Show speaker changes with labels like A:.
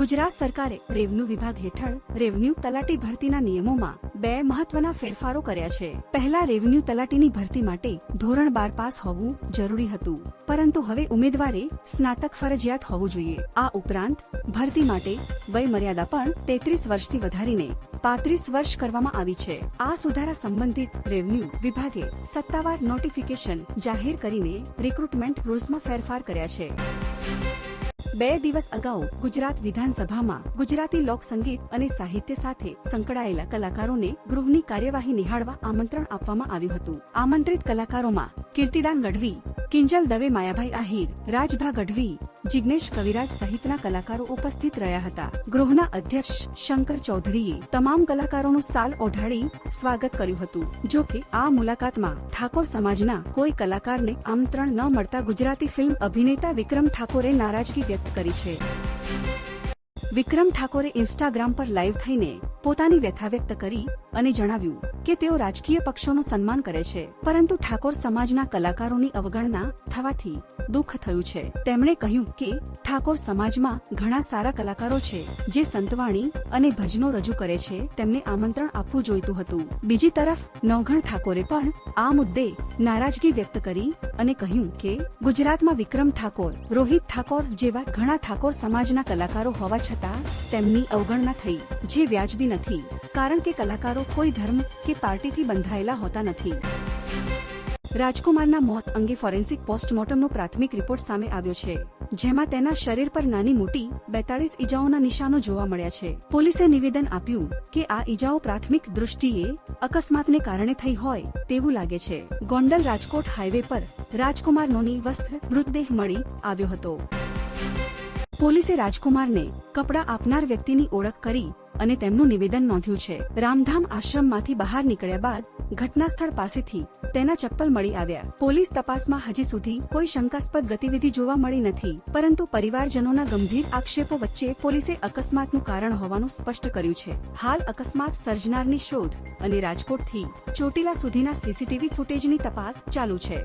A: ગુજરાત સરકારે રેવન્યુ વિભાગ હેઠળ રેવન્યુ તલાટી ભરતીના નિયમોમાં બે મહત્વના ફેરફારો કર્યા છે. પહેલા રેવન્યુ તલાટીની ભરતી માટે ધોરણ બાર પાસ હોવું જરૂરી હતું. પરંતુ હવે ઉમેદવારે સ્નાતક ફરજિયાત હોવું જોઈએ. આ ઉપરાંત, ભરતી માટે વય મર્યાદા પણ તેત્રીસ વર્ષથી વધારીને પાંત્રીસ વર્ષ કરવામાં આવી છે. આ સુધારા સંબંધિત રેવન્યુ વિભાગે સત્તાવાર નોટિફિકેશન જાહેર કરીને રિક્રુટમેન્ટ રૂલ્સમાં ફેરફાર કર્યા છે. બે દિવસ અગાઉ ગુજરાત વિધાનસભામાં ગુજરાતી લોક સંગીત અને સાહિત્ય સાથે સંકળાયેલા કલાકારોને ગૃહની કાર્યવાહી નિહાળવા આમંત્રણ આપવામાં આવ્યું હતું. આમંત્રિત કલાકારોમાં કીર્તિદાન ગઢવી કિંજલ દવે માયાભાઈ આહિર, રાજભા ગઢવી, જિગ્નેશ કવિરાજ સહિતના કલાકારો ઉપસ્થિત રહ્યા હતા. ગૃહના અધ્યક્ષ શંકર ચૌધરીએ તમામ કલાકારોનું સાલ ઓઢાડી સ્વાગત કર્યું હતું. જો કે આ મુલાકાતમાં ઠાકોર સમાજના કોઈ કલાકારને આમંત્રણ ન મળતા ગુજરાતી ફિલ્મ અભિનેતા વિક્રમ ઠાકોરે નારાજગી વ્યક્ત કરી છે. વિક્રમ ઠાકોરે ઇન્સ્ટાગ્રામ પર લાઈવ થઈને પોતાની વ્યથા વ્યક્ત કરી અને જણાવ્યું કે તેઓ રાજકીય પક્ષોનું સન્માન કરે છે, પરંતુ ઠાકોર સમાજના કલાકારોની અવગણના થવાથી દુઃખ થયું છે. તેમણે કહ્યું કે ઠાકોર સમાજમાં ઘણા સારા કલાકારો છે, જે સંતવાણી અને ભજનો રજૂ કરે છે. તેમને આમંત્રણ આપવું જોઈતું હતું. બીજી તરફ નવઘણ ઠાકોરે પણ આ મુદ્દે નારાજગી વ્યક્ત કરી અને કહ્યું કે ગુજરાતમાં વિક્રમ ઠાકોર, રોહિત ઠાકોર જેવા ઘણા ઠાકોર સમાજના કલાકારો હોવા છતાં તેમની અવગણના થઈ, જે વ્યાજબી નથી, કારણ કે કલાકારો કોઈ ધર્મ કે પાર્ટીથી બંધાયેલા હોતા નથી. રાજકુમારના મોત અંગે ફોરેન્સિક પોસ્ટમોર્ટમનો પ્રાથમિક રિપોર્ટ સામે આવ્યો છે, જેમાં તેના શરીર પર નાની મોટી બેતાળીસ ઈજાઓના નિશાનો જોવા મળ્યા છે. પોલીસે નિવેદન આપ્યું કે આ ઈજાઓ પ્રાથમિક દૃષ્ટિએ અકસ્માતને કારણે થઈ હોય તેવું લાગે છે. ગોંડલ રાજકોટ હાઈવે પર રાજકુમારનોની વસ્ત્ર મૃતદેહ મળી આવ્યો હતો. પોલીસે રાજકુમારને કપડાં આપનાર વ્યક્તિની ઓળખ કરી અને તેમનું નિવેદન નોંધ્યું છે. રામધામ આશ્રમમાંથી બહાર નીકળ્યા બાદ ઘટના સ્થળ પાસેથી તેના ચપ્પલ મળી આવ્યા. પોલીસ તપાસમાં હજી સુધી કોઈ શંકાસ્પદ ગતિવિધિ જોવા મળી નથી, પરંતુ પરિવારજનોના ગંભીર આક્ષેપો વચ્ચે પોલીસે અકસ્માતનું કારણ હોવાનું સ્પષ્ટ કર્યું છે. હાલ અકસ્માત સર્જનારની શોધ અને રાજકોટથી ચોટીલા સુધીના સીસીટીવી ફૂટેજની તપાસ ચાલુ છે.